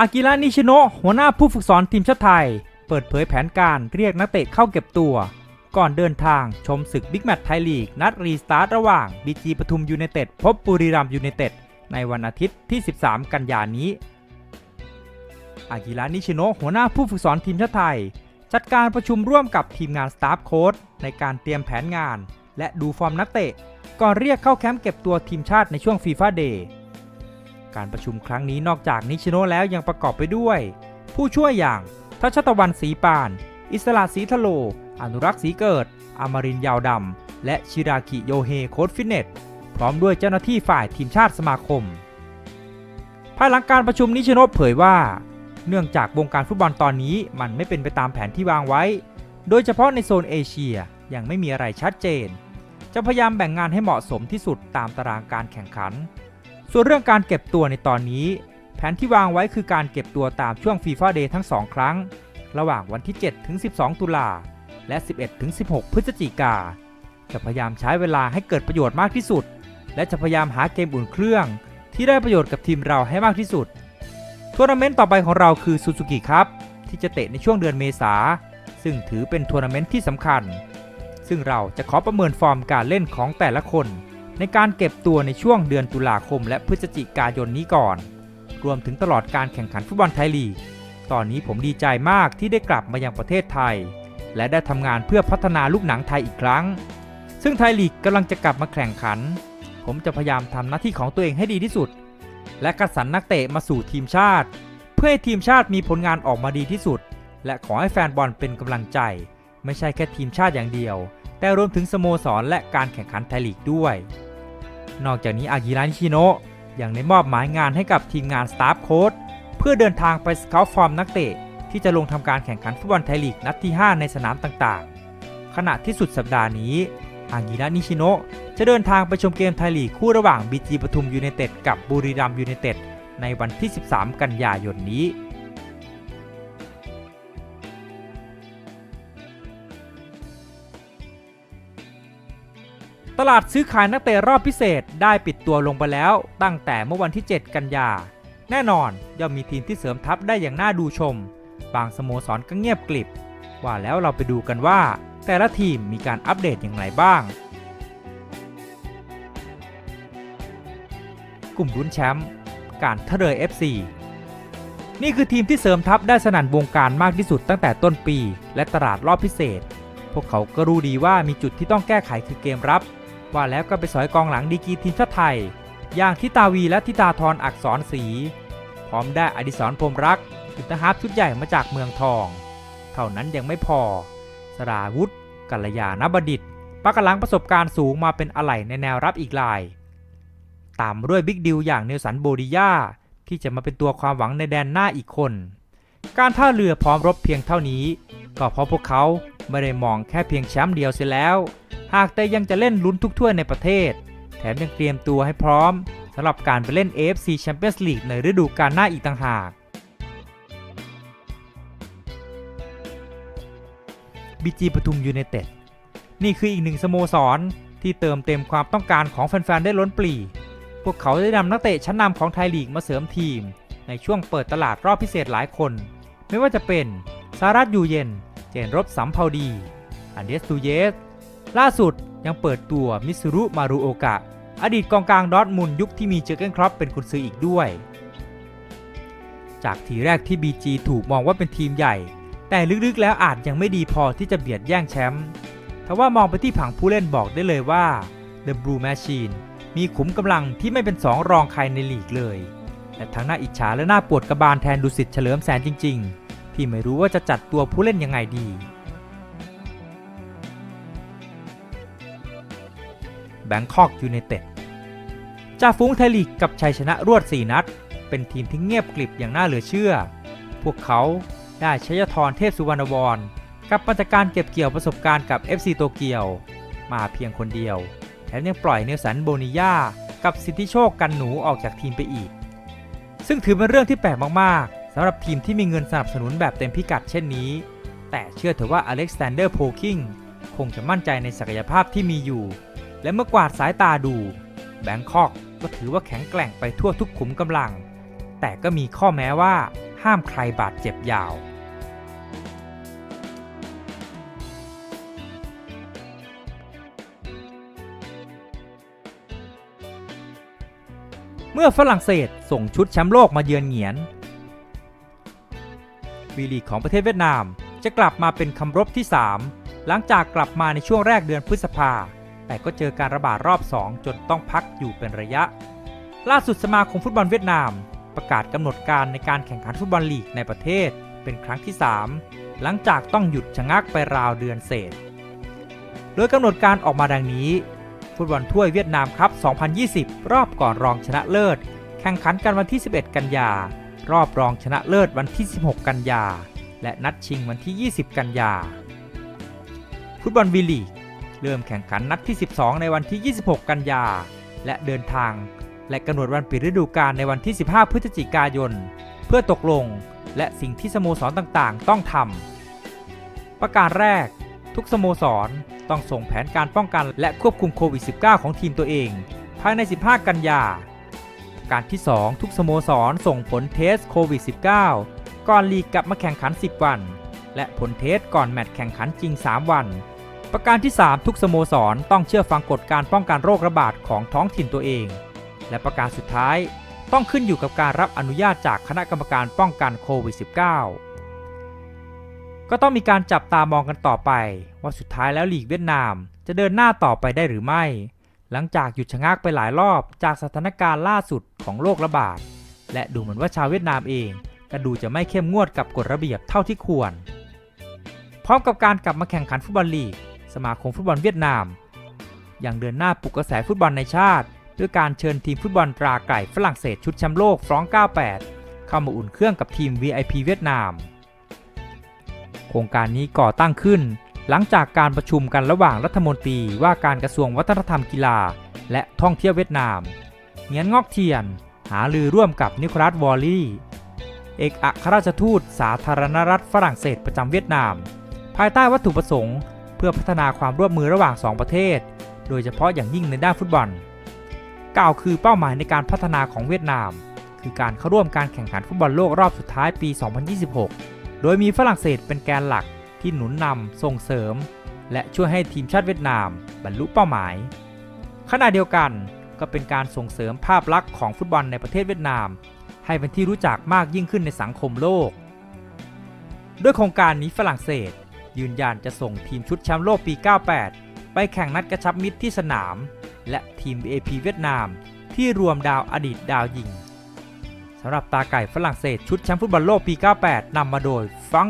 อากิระนิชิโนะหัวหน้าผู้ฝึกสอนทีมชาติไทย เปิดเผยแผนการเรียกนักเตะเข้าเก็บตัว ก่อนเดินทางชมศึกบิ๊กแมตช์ไทยลีก นัดรีสตาร์ทระหว่างบีจีปทุมยูไนเต็ดพบบุรีรัมย์ยูไนเต็ดในวันอาทิตย์ที่ 13 กันยายนนี้ อากิระนิชิโนะหัวหน้าผู้ฝึกสอนทีมชาติไทย จัดการประชุมร่วมกับทีมงานสตาฟโค้ชในการเตรียมแผนงาน และดูฟอร์มนักเตะ ก่อนเรียกเข้าแคมป์เก็บตัวทีมชาติในช่วงฟีฟ่าเดย์ การประชุมครั้งนี้นอกจากนิชิโนแล้วยังประกอบไปด้วย ผู้ช่วยอย่างทัชตะวันศรีปาน อิสระศรีทะโล อนุรักษ์ศีเกิด อมรินยาวดำ และชิรากิโยเฮโค้ชฟิตเนส พร้อมด้วยเจ้าหน้าที่ฝ่ายทีมชาติสมาคม ภายหลังการประชุมนิชิโนเผยว่า เนื่องจากวงการฟุตบอลตอนนี้มันไม่เป็นไปตามแผนที่วางไว้ โดยเฉพาะในโซนเอเชียยังไม่มีอะไรชัดเจน จะพยายามแบ่งงานให้เหมาะสมที่สุดตามตารางการแข่งขัน ส่วนเรื่องการเก็บตัวในตอนนี้ แผนที่วางไว้คือการเก็บตัวตามช่วงฟีฟ่าเดย์ทั้ง 2 ครั้ง ระหว่างวันที่ 7 ถึง 12 ตุลา และ 11 ถึง 16 พฤศจิกา จะพยายามใช้เวลาให้เกิดประโยชน์มากที่สุด และจะพยายามหาเกมอุ่นเครื่อง ที่ได้ประโยชน์กับทีมเราให้มากที่สุดทัวร์นาเมนต์ต่อไปของเราคือซูซูกิครับที่จะเตะในช่วงเดือนเมษา ซึ่งถือเป็นทัวร์นาเมนต์ที่สำคัญ ซึ่งเราจะขอประเมินฟอร์มการเล่นของแต่ละคน ในการเก็บตัวในช่วงเดือนตุลาคมและพฤศจิกายนนี้ก่อน รวมถึงตลอดการแข่งขันฟุตบอลไทยลีก ตอนนี้ผมดีใจมากที่ได้กลับมายังประเทศไทย และได้ทำงานเพื่อพัฒนาลูกหนังไทยอีกครั้ง ซึ่งไทยลีกกำลังจะกลับมาแข่งขัน ผมจะพยายามทำหน้าที่ของตัวเองให้ดีที่สุด และกระสันนักเตะมาสู่ทีมชาติ เพื่อให้ทีมชาติมีผลงานออกมาดีที่สุด และขอให้แฟนบอลเป็นกำลังใจ ไม่ใช่แค่ทีมชาติอย่างเดียวแต่รวมถึงสโมสรและการแข่งขันไทยลีกด้วย นอกจากนี้อากิระนิชิโนะยังได้มอบหมายงานให้กับทีมงานสตาฟโค้ชเพื่อเดินทางไปสเกาฟอร์มนักเตะ ที่จะลงทำการแข่งขันฟุตบอลไทยลีกนัดที่ 5 ในสนามต่างๆ ขณะที่สุดสัปดาห์นี้ อากิระนิชิโนะจะเดินทางไปชมเกมไทยลีกคู่ระหว่างบีจีปทุมยูไนเต็ดกับบุรีรัมย์ยูไนเต็ดในวันที่ 13 กันยายนนี้ ตลาดซื้อขายนักเตะรอบพิเศษได้ปิดตัวลงไปแล้ว ตั้งแต่เมื่อวันที่ 7 กันยา แน่นอนย่อมมีทีมที่เสริมทัพได้อย่างน่าดูชม บางสโมสรก็เงียบกลิบ ว่าแล้วเราไปดูกันว่า แต่ละทีมมีการอัปเดตอย่างไรบ้าง กลุ่มรุ้นแชมป์การท่าเรือ FC นี่คือทีมที่เสริมทัพได้สนั่นวงการมากที่สุดตั้งแต่ต้นปี และตลาดรอบพิเศษ พวกเขาก็รู้ดีว่ามีจุดที่ต้องแก้ไขคือเกมรับ ว่าแล้วก็ไปสอยกองหลังดีกรีทีมชาติไทย อย่างทิตาวีและทิตาธรอักษรศรีพร้อมได้อดิศรพรมรักอินทฮาร์ชุดใหญ่มาจากเมืองทอง เท่านั้นยังไม่พอ สราวุธกัลยาณบดิตปักหลังประสบการณ์สูงมาเป็นอะไหล่ในแนวรับอีกลาย ตามด้วยบิ๊กดิวอย่างเนลสันโบดิยาที่จะมาเป็นตัวความหวังในแดนหน้าอีกคน การท่าเรือพร้อมรบเพียงเท่านี้ ก็เพราะพวกเขาไม่ได้มองแค่เพียงแชมป์เดียวเสียแล้ว หากแต่ยังจะเล่นลุ้นทุกถ้วยในประเทศ แถมยังเตรียมตัวให้พร้อมสำหรับการไปเล่น AFC Champions League ในฤดูกาลหน้าอีกต่างหาก บีจีปทุมยูไนเต็ดนี่คืออีกหนึ่งสโมสร ที่เติมเต็มความต้องการของแฟนๆ ได้ล้นปลี พวกเขาได้นำนักเตะชั้นนำของไทยลีกมาเสริมทีม ในช่วงเปิดตลาดรอบพิเศษหลายคน ไม่ว่าจะเป็นสารัตยูเย็น เจนรบสัมภาวดี อันเดสตูเยส ล่าสุดยังเปิดตัวมิสรุมารุโอกะ อดีตกองกลางดอทมุนยุคที่มีเจอร์เกนครอปเป็นกุนซืออีกด้วย จากทีแรกที่ BG ถูกมองว่าเป็นทีมใหญ่ แต่ลึกๆแล้วอาจยังไม่ดีพอที่จะเบียดแย่งแชมป์ทว่ามองไปที่ผังผู้เล่นบอกได้เลยว่า The Blue Machine มีขุมกำลังที่ไม่เป็นสองรองใครในลีกเลยและทั้งหน่าอิจฉาและหน่าปวดกระบาลแทนดุสิตเฉลิมแสนจริง ๆ ที่ไม่รู้ว่าจะจัดตัวผู้เล่นยังไงดี แบงคอกยูไนเต็ดจ่าฟุ้งไทยลีกกับชัยชนะรวด 4 นัด เป็นทีมที่เงียบกริบอย่างน่าเหลือเชื่อ พวกเขาได้ชัยธรเทพสุวรรณวรกับมาจากการเก็บเกี่ยวประสบการณ์กับ FC โตเกียว มาเพียงคนเดียว แถมยังปล่อยเนลสันโบนิยากับสิทธิโชคกันหนูออกจากทีมไปอีก ซึ่งถือเป็นเรื่องที่แปลกมากๆสำหรับทีมที่มีเงินสนับสนุนแบบเต็มพิกัดเช่นนี้ แต่เชื่อเถอะว่าอเล็กซานเดอร์โพคิงคงจะมั่นใจในศักยภาพที่มีอยู่ และเมื่อกวาดสายตาดูแบงคอกก็ถือว่าแข็งแกร่งไปทั่วทุกขุมกำลัง แต่ก็มีข้อแม้ว่าห้ามใครบาดเจ็บยาว เมื่อฝรั่งเศสส่งชุดแชมป์โลกมาเยือนเหงียนวีลีของประเทศเวียดนามจะกลับมาเป็นคำรบที่ 3 หลังจากกลับมาในช่วงแรกเดือนพฤษภา แต่ก็เจอการระบาดรอบ 2 จนต้องพักอยู่เป็นระยะ ล่าสุดสมาคมฟุตบอลเวียดนาม ประกาศกำหนดการในการแข่งขันฟุตบอลลีกในประเทศ เป็นครั้งที่ 3 หลังจากต้องหยุดชะงักไปราวเดือนเศษ โดยกำหนดการออกมาดังนี้ ฟุตบอลถ้วยเวียดนามครับ 2020 รอบก่อนรองชนะเลิศ แข่งขันกันวันที่ 11 กันยา รอบรองชนะเลิศวันที่ 16 กันยา และนัดชิงวันที่ 20 กันยา ฟุตบอลวีลีก เริ่มแข่งขันนัดที่ 12 ในวันที่ 26 กันยา และเดินทาง และกำหนดวันปิดฤดูกาลในวันที่ 15 พฤศจิกายน เพื่อตกลงและสิ่งที่สโมสรต่างๆ ต้องทำประการแรก ทุกสโมสรต้องส่งแผนการป้องกันและควบคุมโควิด -19 ของทีมตัวเอง ภายใน 15 กันยา การที่ 2 ทุกสโมสรส่งผลเทสโควิด -19 ก่อนลีกกลับมาแข่งขัน 10 วัน และผลเทสก่อนแมตช์แข่งขันจริง 3 วัน ประการที่ 3 ทุกสโมสรต้องเชื่อฟังกฎการป้องกันโรคระบาดของท้องถิ่นตัวเอง และประการสุดท้ายต้องขึ้นอยู่กับการรับอนุญาตจากคณะกรรมการป้องกันโควิด -19 ก็ต้องมีการจับตามองกันต่อไป ว่าสุดท้ายแล้วลีกเวียดนาม จะเดินหน้าต่อไปได้หรือไม่ หลังจากหยุดชะงักไปหลายรอบจากสถานการณ์ล่าสุดของโรคระบาด และดูเหมือนว่าชาวเวียดนามเองก็ดูจะไม่เข้มงวดกับกฎระเบียบเท่าที่ควร พร้อมกับการกลับมาแข่งขันฟุตบอลลีก สมาคมฟุตบอลเวียดนามยังเดินหน้าปลุกกระแสฟุตบอลในชาติ ด้วยการเชิญทีมฟุตบอลตราไก่ฝรั่งเศสชุดแชมป์โลกฟรองก์98 เข้ามาอุ่นเครื่องกับทีม VIP เวียดนาม โครงการนี้ก่อตั้งขึ้น หลังจากการประชุมกันระหว่างรัฐมนตรีว่าการกระทรวงวัฒนธรรมกีฬา และท่องเที่ยวเวียดนามเงียนงอกเทียน หาลือร่วมกับนิโคลัสวอลลี่เอกอัครราชทูตสาธารณรัฐฝรั่งเศสประจำเวียดนาม ภายใต้วัตถุประสงค์ เพื่อพัฒนาความร่วมมือระหว่าง 2 ประเทศ โดยเฉพาะอย่างยิ่งในด้านฟุตบอลกล่าวคือเป้าหมายในการพัฒนาของเวียดนาม คือการเข้าร่วมการแข่งขันฟุตบอลโลกรอบสุดท้ายปี 2026 โดยมีฝรั่งเศสเป็นแกนหลักที่หนุนนำส่งเสริม และช่วยให้ทีมชาติเวียดนาม บรรลุเป้าหมาย ขณะเดียวกันก็เป็นการส่งเสริมภาพลักษณ์ของฟุตบอลในประเทศเวียดนาม ให้เป็นที่รู้จักมากยิ่งขึ้นในสังคมโลก ด้วยโครงการนี้ฝรั่งเศส ยืนยันจะส่งทีมชุดแชมป์โลกปี 98 ไปแข่งนัดกระชับมิตรที่สนาม และทีม AP เวียดนาม ที่รวมดาวอดีตดาวยิงสำหรับตาไก่ฝรั่งเศสชุดแชมป์ฟุตบอลโลกปี 98 นำมาโดยฟัง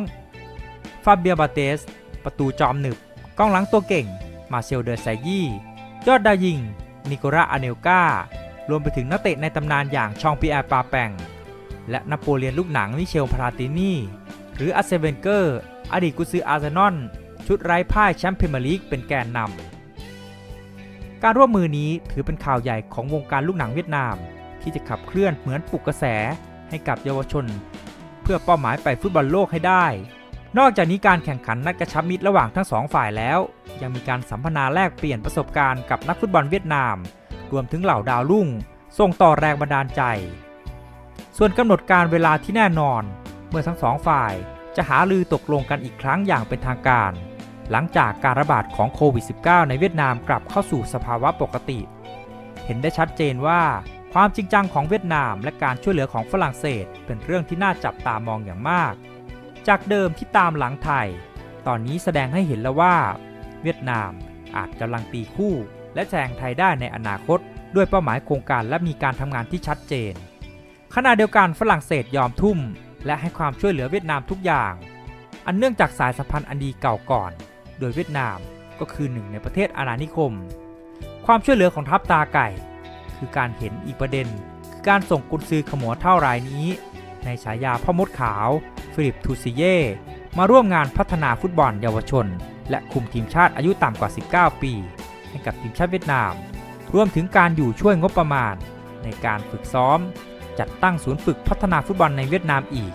ฟาเบียบาเตส ประตูจอมหนึบกองหลังตัวเก่ง มาเชลเดอร์ไซยี่ ยอดดาวยิง นิโคราอเนลการวมไปถึงนักเตะในตำนานอย่างชองปีแอร์ปาแปงและนโปเลียนลูกหนังมิเชลพาราตินีหรืออาเซเวนเกอร์ อดีตกุซืออาร์เซนอลชุดไร้พ่ายแชมป์พรีเมียร์ลีกเป็นแกนนำการร่วมมือนี้ถือเป็นข่าวใหญ่ของวงการลูกหนังเวียดนาม ที่จะขับเคลื่อนเหมือนปลุกกระแสให้กับเยาวชน เพื่อเป้าหมายไปฟุตบอลโลกให้ได้ นอกจากนี้การแข่งขันนัดกระชับมิตรระหว่างทั้งสองฝ่ายแล้ว ยังมีการสัมพนาแลกเปลี่ยนประสบการณ์กับนักฟุตบอลเวียดนาม รวมถึงเหล่าดาวรุ่งส่งต่อแรงบันดาลใจ ส่วนกำหนดการเวลาที่แน่นอน เมื่อทั้งสองฝ่าย จะหาลือตกลงกันอีกครั้งอย่างเป็นทางการ หลังจากการระบาดของโควิด -19 ในเวียดนามกลับเข้าสู่สภาวะปกติ เห็นได้ชัดเจนว่าความจริงจังของเวียดนามและการช่วยเหลือของฝรั่งเศสเป็นเรื่องที่น่าจับตามองอย่างมาก จากเดิมที่ตามหลังไทย ตอนนี้แสดงให้เห็นแล้วว่า เวียดนามอาจกำลังตีคู่ และแซงไทยได้ในอนาคต ด้วยเป้าหมายโครงการและมีการทำงานที่ชัดเจน ขณะเดียวกันฝรั่งเศสยอมทุ่ม และให้ความช่วยเหลือเวียดนามทุกอย่าง อันเนื่องจากสายสัมพันธ์อันดีเก่าก่อน โดยเวียดนามก็คือหนึ่งในประเทศอาณานิคม ความช่วยเหลือของทัพตาไก่ คือการเห็นอีกประเด็น คือการส่งกุญซือขมัวเท่ารายนี้ ในฉายาพ่อมดขาว ฟิลิปทูซิเย่มาร่วมงานพัฒนาฟุตบอลเยาวชน และคุมทีมชาติอายุต่ำกว่า 19 ปี ให้กับทีมชาติเวียดนาม รวมถึงการอยู่ช่วยงบประมาณ ในการฝึกซ้อม จัดตั้งศูนย์ฝึกพัฒนาฟุตบอลในเวียดนามอีก